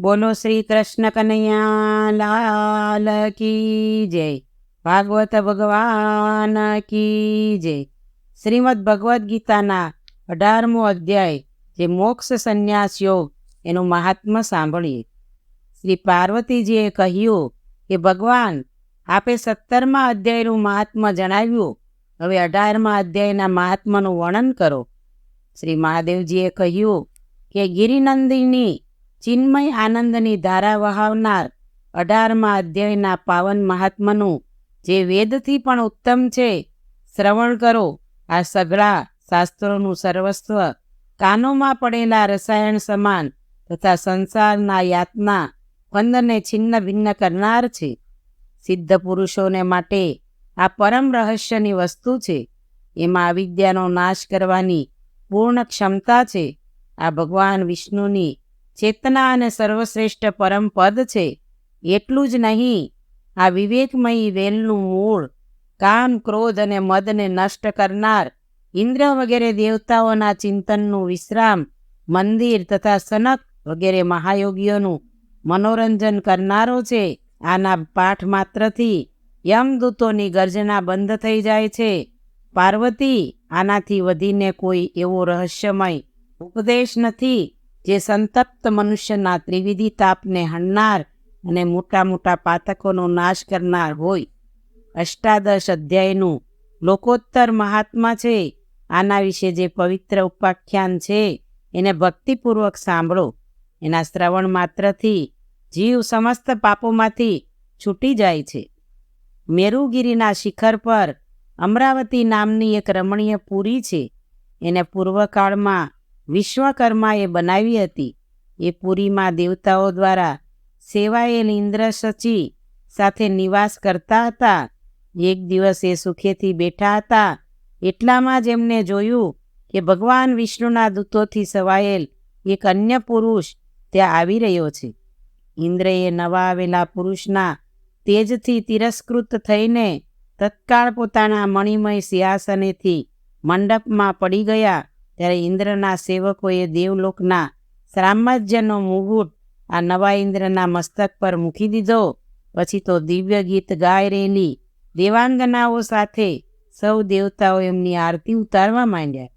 બોલો શ્રી કૃષ્ણ કનૈયા લાલ કી જય. ભાગવત ભગવાન કી જય. શ્રીમદ ભગવદ્ ગીતાના અઢારમો અધ્યાય, જે મોક્ષ સંન્યાસ યોગ એનું મહાત્મ્ય સાંભળીએ. શ્રી પાર્વતીજીએ કહ્યું કે, ભગવાન, આપે સત્તરમા અધ્યાયનું મહાત્મ્ય જણાવ્યું. હવે અઢારમા અધ્યાયના મહાત્માનું વર્ણન કરો. શ્રી મહાદેવજીએ કહ્યું કે, ગિરિનંદિની ચિન્મય આનંદની ધારા વહાવનાર અઢારમા અધ્યાયના પાવન મહાત્માનું જે વેદથી પણ ઉત્તમ છે, શ્રવણ કરો. આ સઘળા શાસ્ત્રોનું સર્વસ્વ કાનોમાં પડેલા રસાયણ સમાન તથા સંસારના યાતના બંધને છિન્ન ભિન્ન કરનાર છે. સિદ્ધ પુરુષોને માટે આ પરમ રહસ્યની વસ્તુ છે. એમાં અવિદ્યાનો નાશ કરવાની પૂર્ણ ક્ષમતા છે. આ ભગવાન વિષ્ણુની ચેતના અને સર્વશ્રેષ્ઠ પરમ પદ છે. એટલું જ નહીં, આ વિવેકમયી વેલનું મૂળ, કામ, ક્રોધ અને મદને નષ્ટ કરનાર ઇન્દ્ર વગેરે દેવતાઓના ચિંતનનું વિશ્રામ, મંદિર તથા સનક વગેરે મહાયોગીઓનું મનોરંજન કરનારો છે. આના પાઠ માત્રથી યમદૂતોની ગર્જના બંધ થઈ જાય છે. પાર્વતી, આનાથી વધીને કોઈ એવો રહસ્યમય ઉપદેશ નથી. જે સંતપ્ત મનુષ્યના ત્રિવિધિ તાપને હણનાર અને મોટા મોટા પાતકોનો નાશ કરનાર હોય. અષ્ટાદશ અધ્યાયનું લોકોત્તર મહાત્મા છે, આના વિશે જે પવિત્ર ઉપાખ્યાન છે, એને ભક્તિપૂર્વક સાંભળો. એના શ્રવણ માત્રથી જીવ સમસ્ત પાપોમાંથી છૂટી જાય છે. મેરુગીરીના શિખર પર અમરાવતી નામની એક રમણીય પુરી છે. એને પૂર્વકાળમાં વિશ્વકર્માએ બનાવી હતી. એ પુરીમાં દેવતાઓ દ્વારા સેવાયેલ ઇન્દ્રસચી સાથે નિવાસ કરતા હતા. એક દિવસ એ સુખેથી બેઠા હતા. એટલામાં જ એમને જોયું કે ભગવાન વિષ્ણુના દૂતોથી સવાયેલ એક અન્ય પુરુષ ત્યાં આવી રહ્યો છે. ઇન્દ્રએ નવા આવેલા પુરુષના તેજથી તિરસ્કૃત થઈને તત્કાળ પોતાના મણિમય સિંહાસનેથી મંડપમાં પડી ગયા. ત્યારે ઇન્દ્રના સેવકોએ દેવલોકના સામ્રાજ્યનો મુગુટ આ નવા ઇન્દ્રના મસ્તક પર મૂકી દીધો. પછી તો દિવ્ય ગીત ગાઈ રહેલી દેવાંગનાઓ સાથે સૌ દેવતાઓ એમની આરતી ઉતારવા માંડ્યા.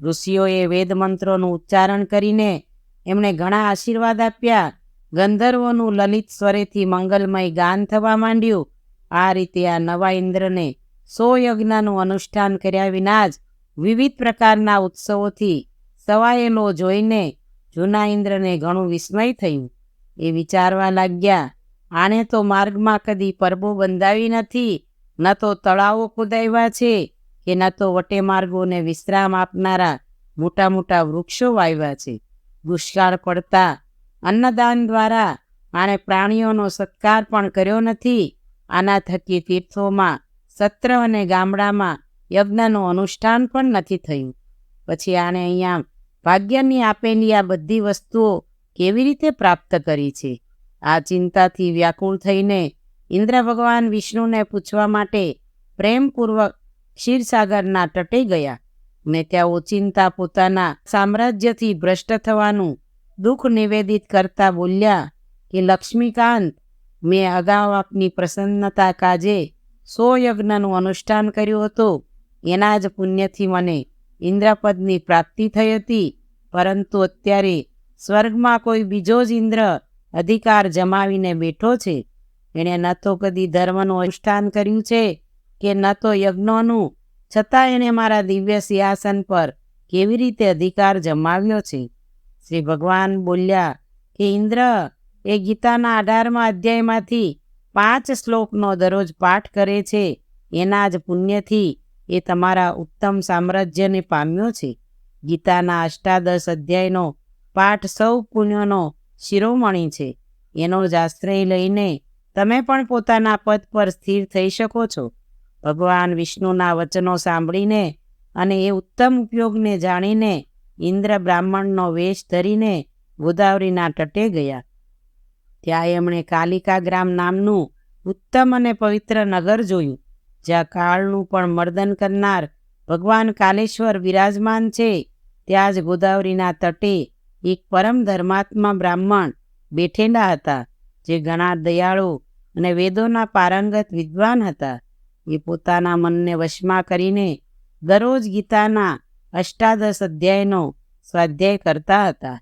ઋષિઓએ વેદ મંત્રોનું ઉચ્ચારણ કરીને એમણે ઘણા આશીર્વાદ આપ્યા. ગંધર્વોનું લલિત સ્વરેથી મંગલમય ગાન થવા માંડ્યું. આ રીતે આ નવા ઇન્દ્રને સો યજ્ઞનું અનુષ્ઠાન કર્યા વિના જ વિવિધ પ્રકારના ઉત્સવોથી સવાયેલો જોઈને જૂના ઇન્દ્રને ઘણું વિસ્મય થયું. એ વિચારવા લાગ્યા આણે તો માર્ગમાં કદી પરબો બંધાવી નથી, ન તો તળાવો ખોદાવ્યા છે કે ન તો વટે માર્ગોને વિશ્રામ આપનારા મોટા મોટા વૃક્ષો વાવ્યા છે. દુષ્કાળ પડતા અન્નદાન દ્વારા આણે પ્રાણીઓનો સત્કાર પણ કર્યો નથી. આના થકી તીર્થોમાં, સત્ર અને ગામડામાં યજ્ઞનું અનુષ્ઠાન પણ નથી થયું. પછી આણે અહીંયા ભાગ્યની આપેલી આ બધી વસ્તુઓ કેવી રીતે પ્રાપ્ત કરી છે? આ ચિંતાથી વ્યાકુળ થઈને ઇન્દ્ર ભગવાન વિષ્ણુને પૂછવા માટે પ્રેમપૂર્વક ક્ષીરસાગરના તટે ગયા. ને ત્યાં ઓચિંતા પોતાના સામ્રાજ્યથી ભ્રષ્ટ થવાનું દુઃખ નિવેદિત કરતા બોલ્યા કે, લક્ષ્મીકાંત, મેં અગાઉ આપની પ્રસન્નતા કાજે સો યજ્ઞનું અનુષ્ઠાન કર્યું હતું. એના જ પુણ્યથી મને ઇન્દ્રપદની પ્રાપ્તિ થઈ હતી, પરંતુ અત્યારે સ્વર્ગમાં કોઈ બીજો જ ઇન્દ્ર અધિકાર જમાવીને બેઠો છે. એણે ન તો કદી ધર્મનું અનુષ્ઠાન કર્યું છે કે ન તો યજ્ઞોનું, છતાં એણે મારા દિવ્ય સિંહાસન પર કેવી રીતે અધિકાર જમાવ્યો છે? શ્રી ભગવાન બોલ્યા કે ઇન્દ્ર, એ ગીતાના અઢારમા અધ્યાયમાંથી પાંચ શ્લોકનો દરરોજ પાઠ કરે છે. એના જ પુણ્યથી એ તમારા ઉત્તમ સામ્રાજ્યને પામ્યો છે. ગીતાના અષ્ટાદશ અધ્યાયનો પાઠ સૌ પુણ્યનો શિરોમણી છે. એનો જ આશ્રય લઈને તમે પણ પોતાના પદ પર સ્થિર થઈ શકો છો. ભગવાન વિષ્ણુના વચનો સાંભળીને અને એ ઉત્તમ ઉપયોગને જાણીને ઇન્દ્ર બ્રાહ્મણનો વેશ ધરીને ગોદાવરીના તટે ગયા. ત્યાં એમણે કાલિકા ગ્રામ નામનું ઉત્તમ અને પવિત્ર નગર જોયું. જ્યાં કાળનું પણ મર્દન કરનાર ભગવાન કાલેશ્વર વિરાજમાન છે, ત્યાં જ ગોદાવરીના તટે એક પરમ ધર્માત્મા બ્રાહ્મણ બેઠેલા હતા, જે ઘણા દયાળુ અને વેદોના પારંગત વિદ્વાન હતા. એ પોતાના મનને વશમાં કરીને દરરોજ ગીતાના અષ્ટાદશ અધ્યાયનો સ્વાધ્યાય કરતા હતા.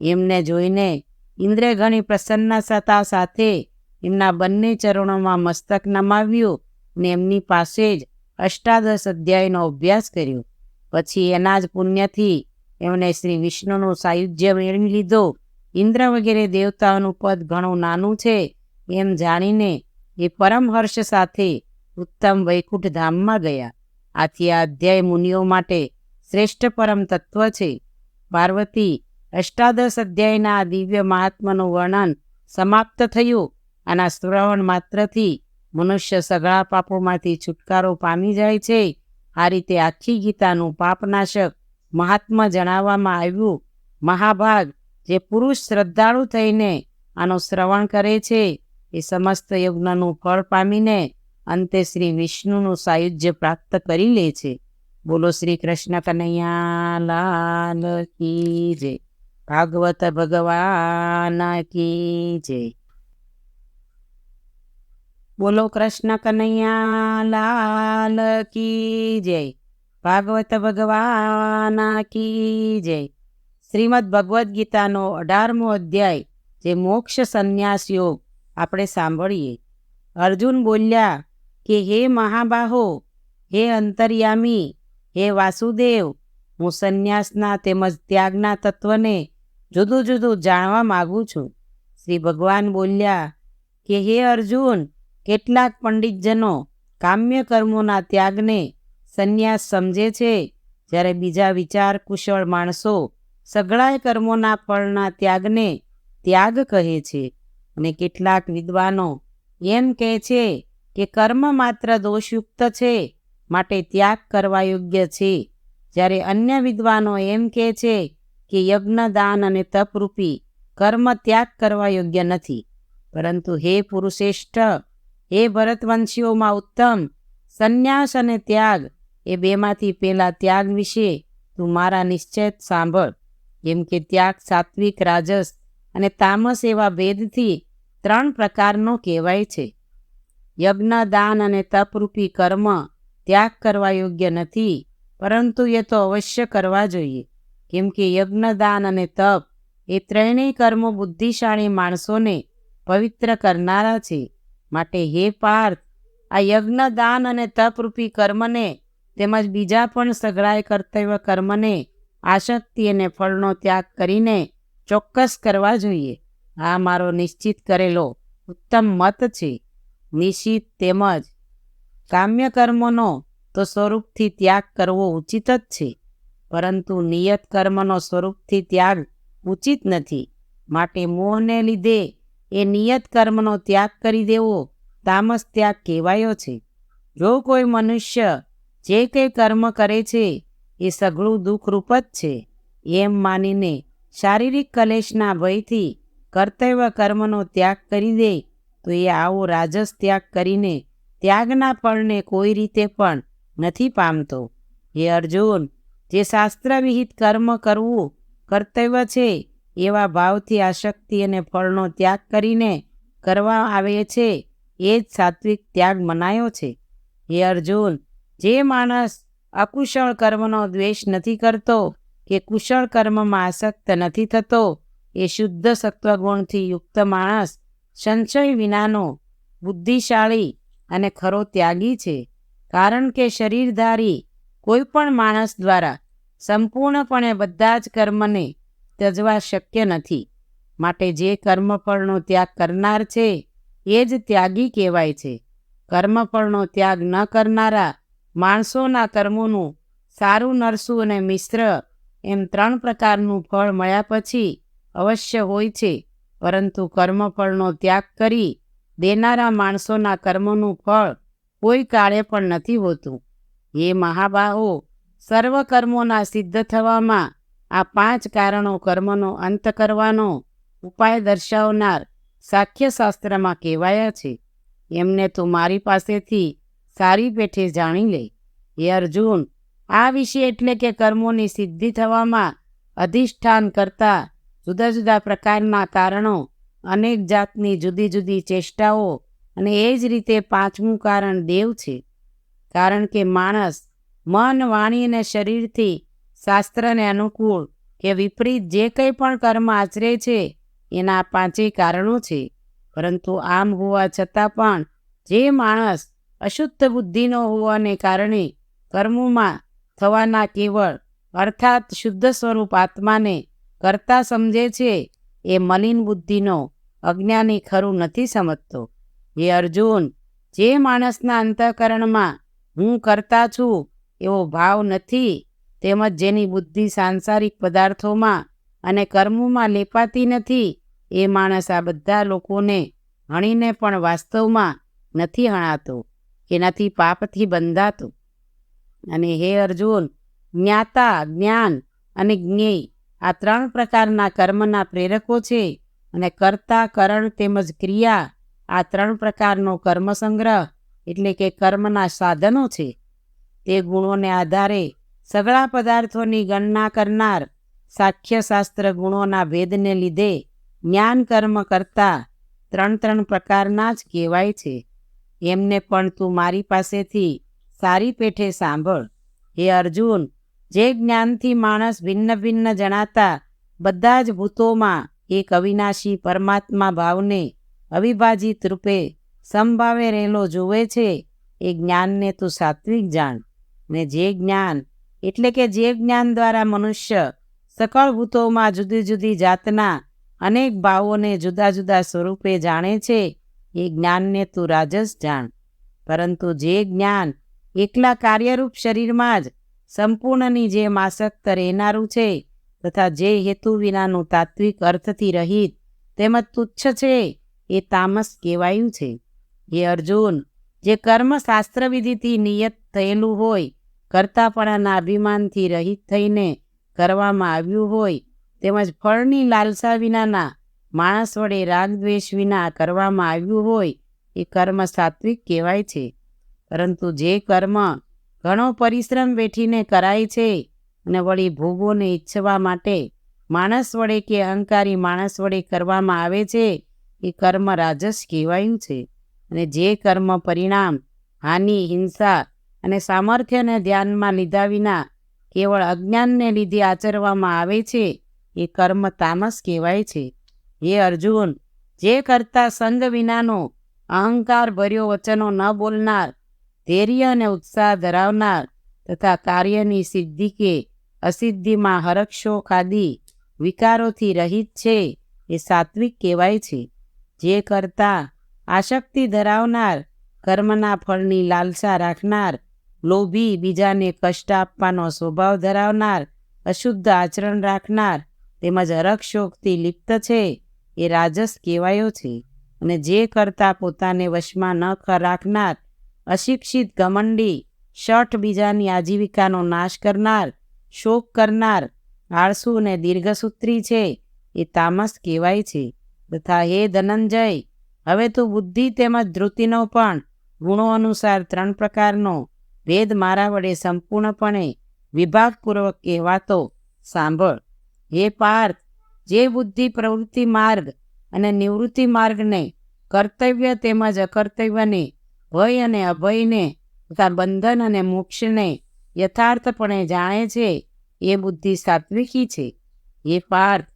એમને જોઈને ઇન્દ્રે ઘણી પ્રસન્નતા સાથે એમના બંને ચરણોમાં મસ્તક નમાવ્યું ને એમની પાસે જ અષ્ટાદશ અધ્યાયનો અભ્યાસ કર્યો. પછી એના જ પુણ્યથી એમણે શ્રી વિષ્ણુનું સાયુજ્ય મેળવી લીધો. ઇન્દ્ર વગેરે દેવતાઓનું પદ ઘણું નાનું છે એમ જાણીને એ પરમ હર્ષ સાથે ઉત્તમ વૈકુંઠ ધામમાં ગયા. આથી આ અધ્યાય મુનિઓ માટે શ્રેષ્ઠ પરમ તત્વ છે. પાર્વતી, અષ્ટાદશ અધ્યાયના દિવ્ય મહાત્માનું વર્ણન સમાપ્ત થયું. આના શ્રવણ માત્રથી મનુષ્ય સઘળા પાપોમાંથી છુટકારો પામી જાય છે. આ રીતે આખી ગીતાનું પાપનાશક મહાત્મા જણાવવામાં આવ્યું. મહાભાગ, જે પુરુષ શ્રદ્ધાળુ થઈને આનો શ્રવણ કરે છે, એ સમસ્ત યજ્ઞનું ફળ પામીને અંતે શ્રી વિષ્ણુનું સાયુજ્ય પ્રાપ્ત કરી લે છે. બોલો શ્રી કૃષ્ણ કનૈયા લાલ કી જય. ભાગવત ભગવાન કી જય. બોલો કૃષ્ણ કનૈયા, લાલ કી જય. ભાગવત ભગવાન કી જય. શ્રીમદ ભગવદ્ ગીતાનો અઢારમો અધ્યાય, જે મોક્ષ સંન્યાસ યોગ આપણે સાંભળીએ. અર્જુન બોલ્યા, કે હે મહાબાહો, હે અંતર્યામી, હે વાસુદેવ, હું સંન્યાસના તેમજ ત્યાગના તત્વને જુદું જુદું જાણવા માગું છું. શ્રી ભગવાન બોલ્યા, કે હે અર્જુન કેટલાક પંડિતજનો કામ્ય કર્મોના ત્યાગને સંન્યાસ સમજે છે. જ્યારે બીજા વિચાર કુશળ માણસો સઘળાય કર્મોના ફળના ત્યાગને ત્યાગ કહે છે અને કેટલાક વિદ્વાનો એમ કહે છે કે કર્મ માત્ર દોષયુક્ત છે, માટે ત્યાગ કરવા યોગ્ય છે. જ્યારે અન્ય વિદ્વાનો એમ કહે છે કે યજ્ઞ, દાન અને તપરૂપી કર્મ ત્યાગ કરવા યોગ્ય નથી. પરંતુ હે પુરુષેષ્ઠ હે ભરતવંશીઓમાં ઉત્તમ, સંન્યાસ અને ત્યાગ. એ બેમાંથી પેલા ત્યાગ વિશે તું મારા નિશ્ચય સાંભળ. જેમ કે ત્યાગ સાત્વિક, રાજસ અને તામસ એવા ભેદથી ત્રણ પ્રકારનો કહેવાય છે. યજ્ઞ, દાન અને તપરૂપી કર્મ ત્યાગ કરવા યોગ્ય નથી, પરંતુ એ તો અવશ્ય કરવા જોઈએ. કેમ કે યજ્ઞ, દાન અને તપ એ ત્રણેય કર્મો બુદ્ધિશાળી માણસોને પવિત્ર કરનારા છે. માટે હે પાર્થ, આ યજ્ઞ દાન અને તપરૂપી કર્મને તેમજ બીજા પણ સઘળાય કર્તવ્ય કર્મને આસક્તિ અને ફળનો ત્યાગ કરીને ચોક્કસ કરવા જોઈએ. આ મારો નિશ્ચિત કરેલો ઉત્તમ મત છે. નિશ્ચિત તેમજ કામ્ય કર્મનો તો સ્વરૂપથી ત્યાગ કરવો ઉચિત જ છે. પરંતુ નિયત કર્મનો સ્વરૂપથી ત્યાગ ઉચિત નથી. માટે મોહને લીધે એ નિયત કર્મનો ત્યાગ કરી દેવો, તામસ ત્યાગ કહેવાયો છે. જો કોઈ મનુષ્ય જે કંઈ કર્મ કરે છે, એ સઘળું દુઃખરૂપ જ છે. એમ માનીને શારીરિક કલેશના ભયથી કર્તવ્ય કર્મનો ત્યાગ કરી દે, તો એ આવો રાજસ ત્યાગ કરીને ત્યાગના ફળને કોઈ રીતે પણ નથી પામતો. હે અર્જુન, જે શાસ્ત્રવિહિત કર્મ કરવું કર્તવ્ય છે એવા ભાવથી આશક્તિ અને ફળનો ત્યાગ કરીને કરવા આવે છે, એ જ સાત્વિક ત્યાગ મનાયો છે. હે અર્જુન, જે માણસ અકુશળ કર્મનો દ્વેષ નથી કરતો કે કુશળ કર્મમાં આસક્ત નથી થતો, એ શુદ્ધ સત્વગુણથી યુક્ત માણસ સંશય વિનાનો બુદ્ધિશાળી અને ખરો ત્યાગી છે. કારણ કે શરીરધારી કોઈ પણ માણસ દ્વારા સંપૂર્ણપણે બધા જ કર્મને ત્યજવા શક્ય નથી. માટે જે કર્મફળનો ત્યાગ કરનાર છે, એ જ ત્યાગી કહેવાય છે. કર્મફળનો ત્યાગ ન કરનારા માણસોના કર્મોનું સારું નરસું અને મિશ્ર એમ ત્રણ પ્રકારનું ફળ મળ્યા પછી અવશ્ય હોય છે. પરંતુ કર્મફળનો ત્યાગ કરી દેનારા માણસોના કર્મોનું ફળ કોઈ કાળે પણ નથી હોતું. એ મહાબાહો સર્વ કર્મોના સિદ્ધ થવામાં આ પાંચ કારણો કર્મનો અંત કરવાનો ઉપાય દર્શાવનાર સાખ્યશાસ્ત્રમાં કહેવાયા છે. એમને તું મારી પાસેથી સારી પેઠે જાણી લે. હે અર્જુન, આ વિશે એટલે કે કર્મોની સિદ્ધિ થવામાં અધિષ્ઠાન કરતા જુદા જુદા પ્રકારના કારણો, અનેક જાતની જુદી જુદી ચેષ્ટાઓ અને એ જ રીતે પાંચમું કારણ દેવ છે. કારણ કે માણસ મન, વાણી અને શરીરથી શાસ્ત્રને અનુકૂળ કે વિપરીત જે કંઈ પણ કર્મ આચરે છે, એના પાંચેય કારણો છે. પરંતુ આમ હોવા છતાં પણ જે માણસ અશુદ્ધ બુદ્ધિનો હોવાને કારણે કર્મોમાં થવાના કેવળ અર્થાત શુદ્ધ સ્વરૂપ આત્માને કરતા સમજે છે, એ મલિન બુદ્ધિનો અજ્ઞાની ખરું નથી સમજતો. એ અર્જુન, જે માણસના અંતઃકરણમાં હું કરતા છું એવો ભાવ નથી તેમજ જેની બુદ્ધિ સાંસારિક પદાર્થોમાં અને કર્મોમાં લેપાતી નથી, એ માણસ આ બધા લોકોને હણીને પણ વાસ્તવમાં નથી હણાતો એનાથી પાપથી બંધાતો. અને હે અર્જુન, જ્ઞાતા, જ્ઞાન અને જ્ઞેય આ ત્રણ પ્રકારના કર્મના પ્રેરકો છે અને કર્તા, કરણ તેમજ ક્રિયા આ ત્રણ પ્રકારનો કર્મસંગ્રહ એટલે કે કર્મના સાધનો છે. તે ગુણોને આધારે સગળા પદાર્થોની ગણના કરનાર સાખ્યશાસ્ત્ર ગુણોના ભેદને લીધે જ્ઞાન કર્મ કરતા ત્રણ ત્રણ પ્રકારના જ કહેવાય છે. એમને પણ તું મારી પાસેથી સારી પેઠે સાંભળ. હે અર્જુન, જે જ્ઞાનથી માણસ ભિન્ન ભિન્ન જણાતા બધા જ ભૂતોમાં એક અવિનાશી પરમાત્મા ભાવને અવિભાજિત રૂપે સંભાવે રહેલો જુએ છે, એ જ્ઞાનને તું સાત્વિક જાણ. ને જે જ્ઞાન એટલે કે જે જ્ઞાન દ્વારા મનુષ્ય સકળ ભૂતોમાં જુદી જુદી જાતના અનેક ભાવોને જુદા જુદા સ્વરૂપે જાણે છે, એ જ્ઞાનને તું રાજસ જાણ. પરંતુ જે જ્ઞાન એકલા કાર્યરૂપ શરીરમાં જ સંપૂર્ણની જે માસક્ત રહેનારું છે તથા જે હેતુ વિનાનું તાત્વિક અર્થથી રહિત તેમજ તુચ્છ છે, એ તામસ કહેવાયું છે. એ અર્જુન, જે કર્મ શાસ્ત્રવિધિથી નિયત થયેલું હોય કરતાપણાના અભિમાનથી રહિત થઈને કરવામાં આવ્યું હોય તેમજ ફળની લાલસા વિનાના માણસ વડે રાગદ્વેષ વિના કરવામાં આવ્યું હોય એ કર્મ સાત્વિક કહેવાય છે. પરંતુ જે કર્મ ઘણો પરિશ્રમ વેઠીને કરાય છે અને વળી ભોગોને ઈચ્છવા માટે માણસ વડે કે અહંકારી માણસ વડે કરવામાં આવે છે એ કર્મ રાજસ કહેવાયું છે. અને જે કર્મ પરિણામ, હાનિ, હિંસા અને સામર્થ્યને ધ્યાનમાં લીધા વિના કેવળ અજ્ઞાનને લીધે આચરવામાં આવે છે, એ કર્મ તામસ કહેવાય છે. હે અર્જુન, જે કરતા સંગ વિનાનો અહંકાર ભર્યો વચનો ન બોલનાર, ધૈર્ય અને ઉત્સાહ ધરાવનાર તથા કાર્યની સિદ્ધિ કે અસિદ્ધિમાં હરક્ષો ખાદી વિકારોથી રહિત છે, એ સાત્વિક કહેવાય છે. જે કરતા આશક્તિ ધરાવનાર કર્મના ફળની લાલસા રાખનાર લોભી, બીજાને કષ્ટ આપવાનો સ્વભાવ ધરાવનાર, અશુદ્ધ આચરણ રાખનાર તેમજ હરક્ષોખથી લિપ્ત છે એ રાજસ કહેવાયો છે અને જે કરતા પોતાને વશમાં ન રાખનાર, અશિક્ષિત, ઘમંડી, શઠ બીજાની આજીવિકાનો નાશ કરનાર, શોક કરનાર, આળસુ અને દીર્ઘસૂત્રી છે એ તામસ કહેવાય છે. તથા હે ધનંજય, હવે તું બુદ્ધિ તેમજ ધૃતિનો પણ ગુણો અનુસાર ત્રણ પ્રકારનો ભેદ મારા વડે સંપૂર્ણપણે વિભાગપૂર્વક કહેવાતો સાંભળ. હે પાર્થ, જે બુદ્ધિ પ્રવૃત્તિ માર્ગ અને નિવૃત્તિ માર્ગને કર્તવ્ય તેમજ અકર્તવ્યને, ભય અને અભયને તથા બંધન અને મોક્ષને યથાર્થપણે જાણે છે, એ બુદ્ધિ સાત્વિકી છે. એ પાર્થ,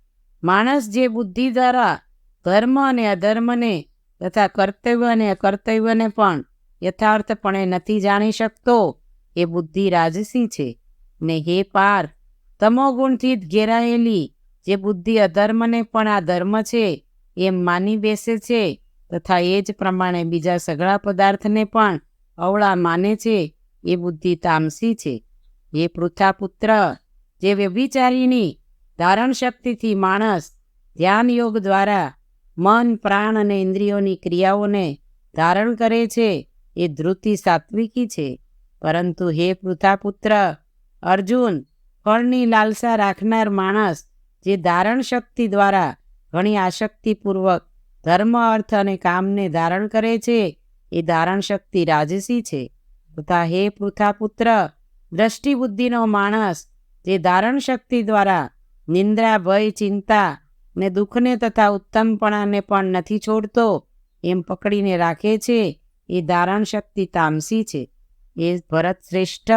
માણસ જે બુદ્ધિ દ્વારા ધર્મ અને અધર્મને તથા કર્તવ્ય અને અકર્તવ્યને પણ યથાર્થપણે નથી જાણી શકતો. એ બુદ્ધિ રાજસી છે. ને હે પાર તમોગુણથી ઘેરાયેલી, જે બુદ્ધિ અધર્મને પણ આ ધર્મ છે, એમ માની બેસે છે, તથા એ જ પ્રમાણે બીજા સઘળા પદાર્થને પણ અવળા માને છે, એ બુદ્ધિ તામસી છે. એ પૃથાપુત્ર, જે વ્યભિચારીની ધારણ શક્તિથી માણસ ધ્યાન યોગ દ્વારા મન, પ્રાણ અને ઇન્દ્રિયોની ક્રિયાઓને ધારણ કરે છે એ ધ્રુતિ સાત્વિકી છે. પરંતુ હે પૃથાપુત્ર, અર્જુન, ફળની લાલસા રાખનાર માણસ, જે ધારણ શક્તિ દ્વારા ઘણી આશક્તિપૂર્વક ધર્મ, અર્થ અને કામને ધારણ કરે છે, એ ધારણ શક્તિ રાજસી છે. તથા હે પૃથાપુત્ર, દ્રષ્ટિબુદ્ધિનો માણસ, જે ધારણ શક્તિ દ્વારા નિંદ્રા, ભય, ચિંતા ને દુઃખને તથા ઉત્તમપણાને પણ નથી છોડતો, એમ પકડીને રાખે છે એ ધારણ શક્તિ તામસી છે. એ ભરત શ્રેષ્ઠ.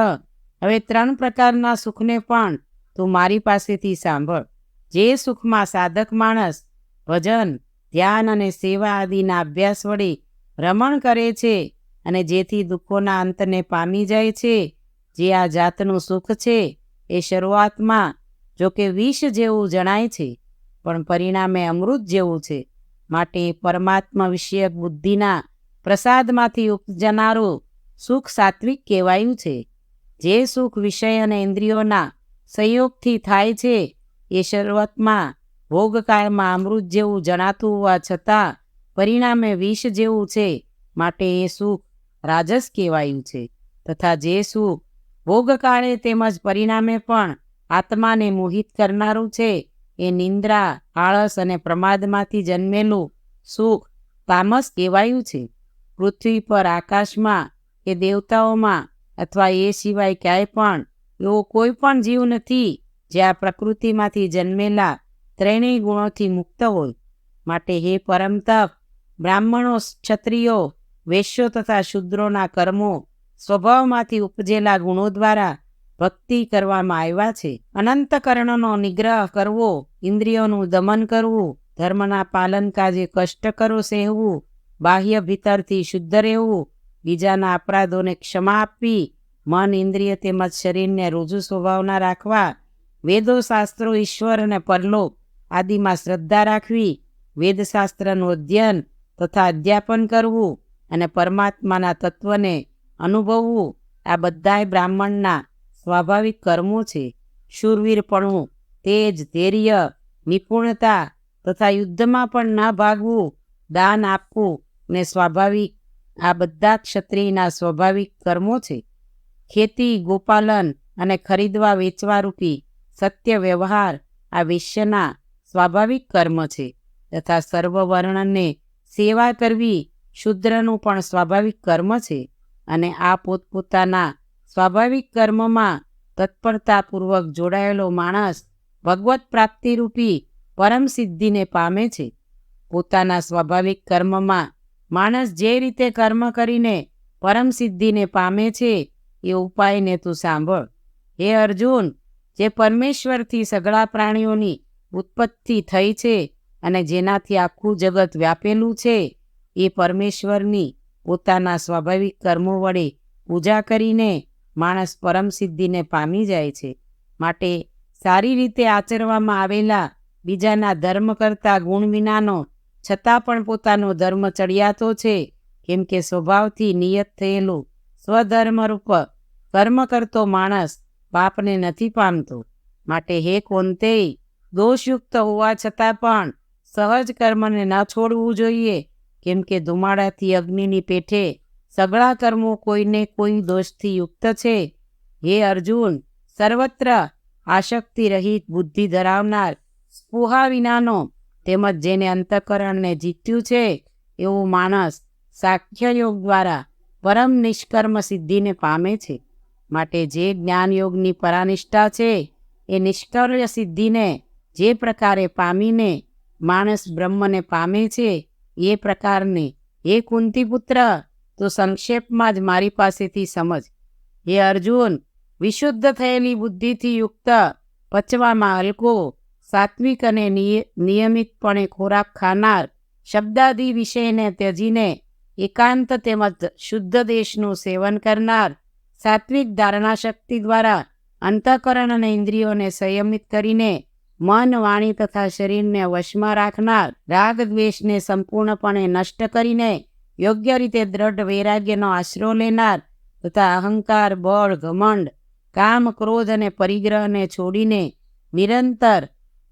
હવે ત્રણ પ્રકારના સુખને પણ તું મારી પાસેથી સાંભળ. જે સુખમાં સાધક માણસ ભજન, ધ્યાન અને સેવા આદિના અભ્યાસ વડે રમણ કરે છે અને જેથી દુઃખોના અંતને પામી જાય છે, જે આ જાતનું સુખ છે, એ શરૂઆતમાં જો કે વિષ જેવું જણાય છે, પણ પરિણામે અમૃત જેવું છે. માટે પરમાત્મા વિષયક બુદ્ધિના પ્રસાદમાંથી ઉપજનારું સુખ સાત્વિક કહેવાયું છે. જે સુખ વિષય અને ઇન્દ્રિયોના સંયોગથી થાય છે, એ શરૂઆતમાં ભોગકાળમાં અમૃત જેવું જણાતું હોવા છતાં પરિણામે વિષ જેવું છે માટે એ સુખ રાજસ કહેવાયું છે. તથા જે સુખ ભોગકાળે તેમજ પરિણામે પણ આત્માને મોહિત કરનારું છે, એ નિંદ્રા, આળસ અને પ્રમાદમાંથી જન્મેલું સુખ તામસ કહેવાયું છે. પૃથ્વી પર આકાશમાં કે દેવતાઓમાં અથવા એ સિવાય ક્યાંય પણ એવો કોઈ પણ જીવ નથી જે આ પ્રકૃતિમાંથી જન્મેલા ત્રણેય ગુણોથી મુક્ત હોય. માટે હે પરમ તપ, બ્રાહ્મણો, ક્ષત્રિયો, વેશ્યો તથા શૂદ્રોના કર્મો સ્વભાવમાંથી ઉપજેલા ગુણો દ્વારા ભક્તિ કરવામાં આવ્યા છે. અનંતકરણનો નિગ્રહ કરવો, ઇન્દ્રિયોનું દમન કરવું, ધર્મના પાલન કાજે કષ્ટ કરો, સહેવું બાહ્ય ભીતરથી શુદ્ધ રહેવું, બીજાના અપરાધોને ક્ષમા આપવી, મન, ઇન્દ્રિય તેમજ શરીરને રોજુ સ્વભાવના રાખવા, વેદો, શાસ્ત્રો, ઈશ્વર અને પરલોક આદિમાં શ્રદ્ધા રાખવી, વેદશાસ્ત્રનું અધ્યયન તથા અધ્યાપન કરવું અને પરમાત્માના તત્વને અનુભવવું, આ બધાય બ્રાહ્મણના સ્વાભાવિક કર્મો છે. શૂરવીરપણું, તેજ, ધૈર્ય, નિપુણતા તથા યુદ્ધમાં પણ ન ભાગવું, દાન આપવું ને સ્વાભાવિક, આ બધા ક્ષત્રિયના સ્વાભાવિક કર્મો છે. ખેતી, ગોપાલન અને ખરીદવા વેચવા રૂપી સત્ય વ્યવહાર આ વિશ્વના સ્વાભાવિક કર્મ છે તથા સર્વવર્ણને સેવા કરવી શુદ્રનું પણ સ્વાભાવિક કર્મ છે અને આ પોતપોતાના સ્વાભાવિક કર્મમાં તત્પરતાપૂર્વક જોડાયેલો માણસ ભગવત પ્રાપ્તિરૂપી પરમ સિદ્ધિને પામે છે. પોતાના સ્વાભાવિક કર્મમાં માણસ જે રીતે કર્મ કરીને પરમ સિદ્ધિને પામે છે, એ ઉપાયને તું સાંભળ. હે અર્જુન, જે પરમેશ્વરથી સગળા પ્રાણીઓની ઉત્પત્તિ થઈ છે અને જેનાથી આખું જગત વ્યાપેલું છે, એ પરમેશ્વરની પોતાના સ્વાભાવિક કર્મો વડે પૂજા કરીને માણસ પરમ સિદ્ધિને પામી જાય છે. માટે સારી રીતે આચરવામાં આવેલા બીજાના ધર્મ કરતા ગુણ વિનાનો છતાં પણ પોતાનો ધર્મ ચડિયાતો છે, કેમ કે સ્વભાવથી નિયત થયેલું સ્વધર્મરૂપ કર્મ કરતો માણસ પાપને નથી પામતો. માટે હે કોંતે દોષયુક્ત હોવા છતાં પણ સહજ કર્મને ન છોડવું જોઈએ, કેમ કે ધુમાડાથી અગ્નિની પેઠે સગળા કર્મો કોઈને કોઈ દોષથી યુક્ત છે. હે અર્જુન, સર્વત્ર આશક્તિ રહિત બુદ્ધિ ધરાવનાર સ્પૃહા વિનાનો તેમજ જેને અંતઃકરણને જીત્યું છે, એવો માણસ સાખ્ય યોગ દ્વારા પરમ નિષ્કર્મ સિદ્ધિને પામે છે. માટે જે જ્ઞાનયોગની પરાનિષ્ઠા છે, એ નિષ્કર્ય સિદ્ધિને જે પ્રકારે પામીને માણસ બ્રહ્મને પામે છે, એ પ્રકારને. એ કુંતીપુત્ર, તો સંક્ષેપમાં જ મારી પાસેથી સમજ. હે અર્જુન, વિશુદ્ધ થયેલી બુદ્ધિથી યુક્ત પચવામાં હલકો સાત્વિક અને નિયમિતપણે ખોરાક ખાનાર શબ્દાદિ વિષયને ત્યજીને એકાંત તેમજ શુદ્ધ દેશનું સેવન કરનાર સાત્વિક ધારણાશક્તિ દ્વારા અંતઃકરણ અને ઇન્દ્રિયોને સંયમિત કરીને મન, વાણી તથા શરીરને વશમાં રાખનાર રાગ દ્વેષને સંપૂર્ણપણે નષ્ટ કરીને યોગ્ય રીતે દ્રઢ વૈરાગ્યનો આશરો લેનાર તથા અહંકાર, બળ, ઘમંડ, કામ, ક્રોધ અને પરિગ્રહને છોડીને નિરંતર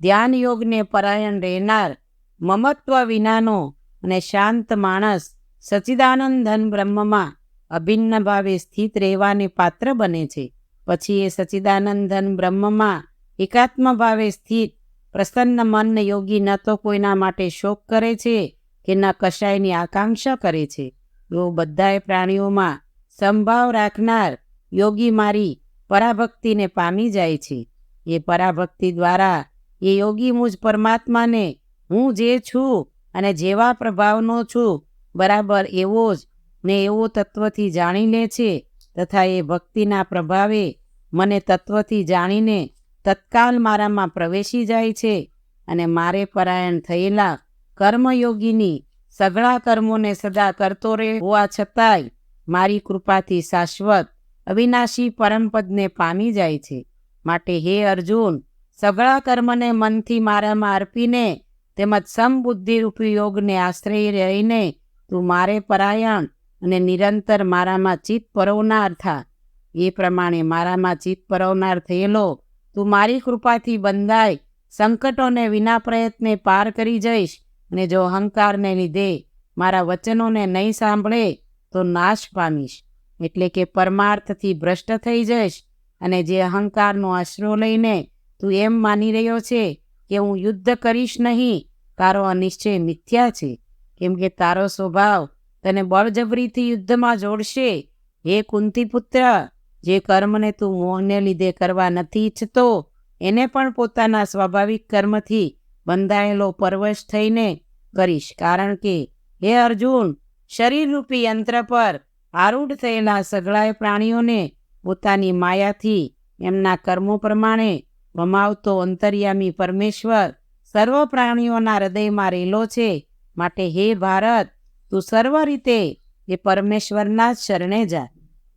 ધ્યાન યોગને પરાયણ રહેનાર, મમત્વ વિનાનો અને શાંત માણસ સચિદાનંદ ધન બ્રહ્મમાં અભિન્ન ભાવે સ્થિત રહેવાને પાત્ર બને છે. પછી એ સચિદાનંદ ધન બ્રહ્મમાં એકાત્મ ભાવે સ્થિત, પ્રસન્ન મન યોગી ન તો કોઈના માટે શોક કરે છે કે ન કશાયની આકાંક્ષા કરે છે. એવો બધાએ પ્રાણીઓમાં સંભાવ રાખનાર યોગી મારી પરાભક્તિને પામી જાય છે. એ પરાભક્તિ દ્વારા એ યોગી મુજ પરમાત્માને હું જે છું અને જેવા પ્રભાવનો છું, બરાબર એવો જ ને એવો તત્વથી જાણી લે છે તથા એ ભક્તિના પ્રભાવે મને તત્વથી જાણીને તત્કાલ મારામાં પ્રવેશી જાય છે અને મારે પરાયણ થયેલા કર્મયોગીની સઘળા કર્મોને સદા કરતો રહે હોવા છતાંય મારી કૃપાથી શાશ્વત અવિનાશી પરમપદને પામી જાય છે. માટે હે અર્જુન સઘળા કર્મને મનથી મારામાં અર્પીને તેમજ સમબુદ્ધિરૂપી યોગને આશ્રય રહીને તું મારે પરાયણ અને નિરંતર મારામાં ચિત્ત પરોવનાર થા. એ પ્રમાણે મારામાં ચિત્ત પરોવનાર થયેલો, તું મારી કૃપાથી બંધાય, સંકટોને વિના પ્રયત્ને પાર કરી જઈશ અને જો અહંકારને લીધે મારા વચનોને નહીં સાંભળે, તો નાશ પામીશ. એટલે કે પરમાર્થથી ભ્રષ્ટ થઈ જઈશ અને જે અહંકારનો આશરો લઈને તું એમ માની રહ્યો છે કે હું યુદ્ધ કરીશ નહીં, તારો અનિશ્ચય મિથ્યા છે. કેમ કે તારો સ્વભાવ તને બળજબરીથી યુદ્ધમાં જોડશે. હે કુંતી પુત્ર જે કર્મને તું મોહને લીધે કરવા નથી ઈચ્છતો, એને પણ પોતાના સ્વાભાવિક કર્મથી બંધાયેલો પરવશ થઈને કરીશ. કારણ કે, હે અર્જુન, શરીરરૂપી યંત્ર પર આરૂઢ થયેલા સઘળાય પ્રાણીઓને પોતાની માયાથી, એમના કર્મો પ્રમાણે રમાવતો અંતર્યામી પરમેશ્વર સર્વ પ્રાણીઓના હૃદયમાં રહેલો છે. માટે હે ભારત, તું સર્વ રીતે એ પરમેશ્વરના શરણે જા.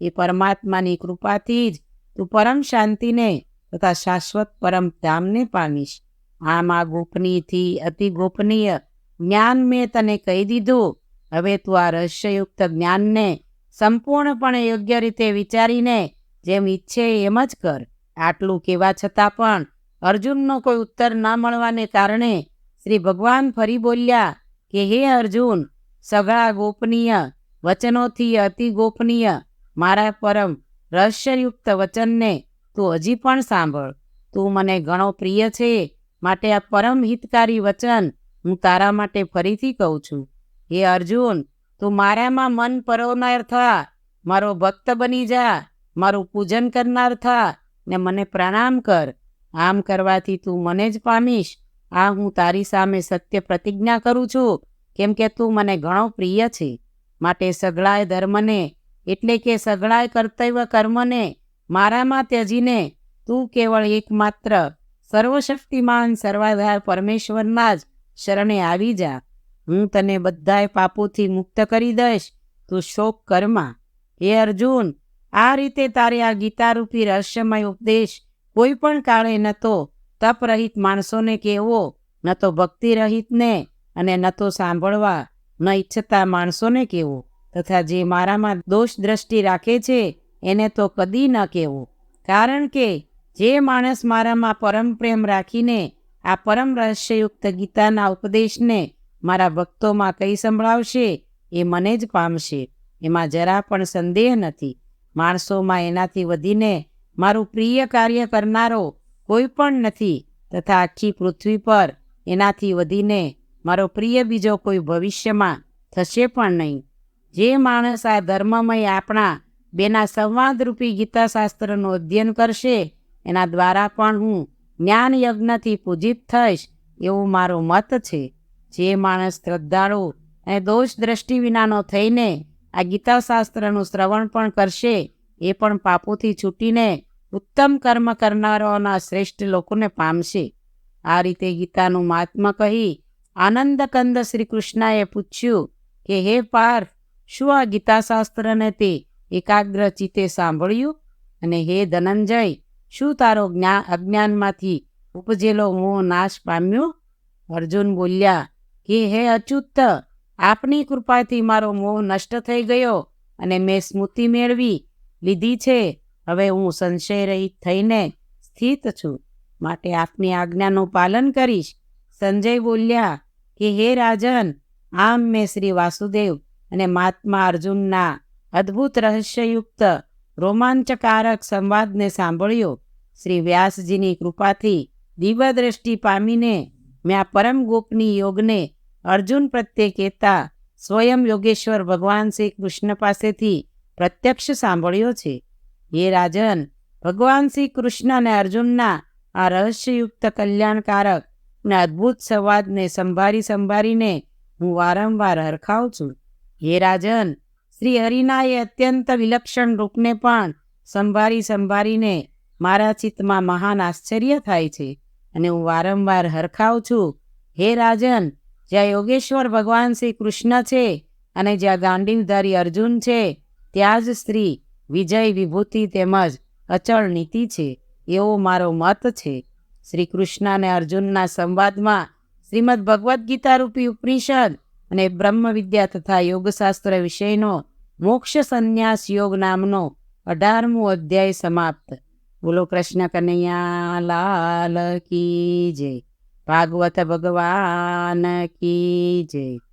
એ પરમાત્માની કૃપાથી જ તું પરમ શાંતિને તથા શાશ્વત પરમ ધામને પામીશ. આમ આ ગોપનીયથી અતિ ગોપનીય જ્ઞાન મેં તને કહી દીધું. હવે તું આ રહસ્યયુક્ત જ્ઞાનને સંપૂર્ણપણે યોગ્ય રીતે વિચારીને જેમ ઈચ્છે એમ જ કર. આટલું કહેવા છતાં પણ અર્જુનનો કોઈ ઉત્તર ન મળવાને કારણે શ્રી ભગવાન ફરી બોલ્યા કે, હે અર્જુન સઘળા ગોપનીય, વચનોથી અતિ ગોપનીય, મારા પરમ રહસ્યયુક્ત વચનને તું હજી પણ સાંભળ. તું મને ઘણો પ્રિય છે, માટે આ પરમ હિતકારી વચન હું તારા માટે ફરીથી કહું છું. હે અર્જુન, તું મારામાં મન પરોનાર થા, મારો ભક્ત બની જા, મારું પૂજન કરનાર થા ને મને પ્રણામ કર. આમ કરવાથી તું મને જ પામીશ. આ હું તારી સામે સત્ય પ્રતિજ્ઞા કરું છું, કેમ કે તું મને ઘણો પ્રિય છે. માટે સગળાય ધર્મને, એટલે કે સગળાય કર્તવ્ય કર્મને, મારામાં ત્યજીને, તું કેવળ એકમાત્ર, સર્વશક્તિમાન, સર્વાધાર પરમેશ્વરના જ શરણે આવી જા. હું તને બધાય પાપોથી મુક્ત કરી દઈશ. તું શોક કરમાં હે અર્જુન આ રીતે તારે આ ગીતારૂપી રહસ્યમય ઉપદેશ કોઈ પણ કાળે ન તો તપરહિત માણસોને કહેવો, ન તો ભક્તિ રહિતને અને ન તો સાંભળવા, ન ઈચ્છતા માણસોને કહેવો, તથા જે મારામાં દોષ દ્રષ્ટિ રાખે છે એને તો કદી ન કહેવું. કારણ કે જે માણસ મારામાં પરમ પ્રેમ રાખીને આ પરમ રહસ્યયુક્ત ગીતાના ઉપદેશને મારા ભક્તોમાં કઈ સંભળાવશે એ મને જ પામશે. એમાં જરા પણ સંદેહ નથી. માણસોમાં એનાથી વધીને મારું પ્રિય કાર્ય કરનારો કોઈ પણ નથી તથા આખી પૃથ્વી પર એનાથી વધીને મારો પ્રિય બીજો કોઈ ભવિષ્યમાં થશે પણ નહીં. જે માણસ આ ધર્મમય આપણા બેના સંવાદરૂપી ગીતાશાસ્ત્રનું અધ્યયન કરશે, એના દ્વારા પણ હું જ્ઞાન યજ્ઞથી પૂજિત થઈશ એવું મારો મત છે. જે માણસ શ્રદ્ધાળુ અને દોષ દ્રષ્ટિ વિનાનો થઈને આ ગીતાશાસ્ત્રનું શ્રવણ પણ કરશે. એ પણ પાપોથી છૂટીને ઉત્તમ કર્મ કરનારાઓના શ્રેષ્ઠ લોકોને પામશે. આ રીતે ગીતાનું મહાત્મા કહી આનંદકંદ શ્રી કૃષ્ણએ પૂછ્યું કે, હે પાર્થ, શું આ ગીતાશાસ્ત્રને તે એકાગ્ર ચિત્તે સાંભળ્યું? અને હે ધનંજય, શું તારો જ્ઞાન અજ્ઞાનમાંથી ઉપજેલો મોહ નાશ પામ્યો? અર્જુન બોલ્યા, કે હે અચ્યુત આપની કૃપાથી મારો મોહ નષ્ટ થઈ ગયો અને મેં સ્મૃતિ મેળવી લીધી છે. હવે હું સંશય રહિત થઈને સ્થિત છું. માટે આપની આજ્ઞાનું પાલન કરીશ. સંજય બોલ્યા કે, હે રાજન, આમ મેં શ્રી વાસુદેવ અને મહાત્મા અર્જુનના અદ્ભુત રહસ્યયુક્ત રોમાંચકારક સંવાદને સાંભળ્યો. શ્રી વ્યાસજીની કૃપાથી દિવ્ય દ્રષ્ટિ પામીને મેં આ પરમ ગોપની યોગને અર્જુન પ્રત્યે કહેતા, સ્વયં યોગેશ્વર ભગવાન શ્રી કૃષ્ણ પાસેથી પ્રત્યક્ષ સાંભળ્યો છે. હે રાજન, ભગવાન શ્રી કૃષ્ણ અને અર્જુનના આ રહસ્યયુક્ત કલ્યાણકારક અને અદ્ભુત સંવાદને સંભાળી સંભાળીને હું વારંવાર હરખાઉં છું. હે રાજન, શ્રી હરિના એ અત્યંત વિલક્ષણ રૂપને પણ સંભાળી સંભાળીને મારા ચિત્તમાં મહાન આશ્ચર્ય થાય છે અને હું વારંવાર હરખાઉં છું. હે રાજન જ્યાં યોગેશ્વર ભગવાન શ્રી કૃષ્ણ છે અને જ્યાં ગાંડીવધારી અર્જુન છે, ત્યાં જ સ્ત્રી વિજય વિભૂતિ તેમજ અચળ નીતિ છે. એવો મારો મત છે. શ્રી કૃષ્ણ અને અર્જુનના સંવાદમાં શ્રીમદ ભગવદ્ ગીતા રૂપી ઉપનિષદ અને બ્રહ્મ વિદ્યા તથા યોગશાસ્ત્ર વિષયનો મોક્ષ સંન્યાસ યોગ નામનો અઢારમો અધ્યાય સમાપ્ત. બોલો કૃષ્ણ કનૈયા લાલ કી જય. ભાગવત ભગવાન કી જય.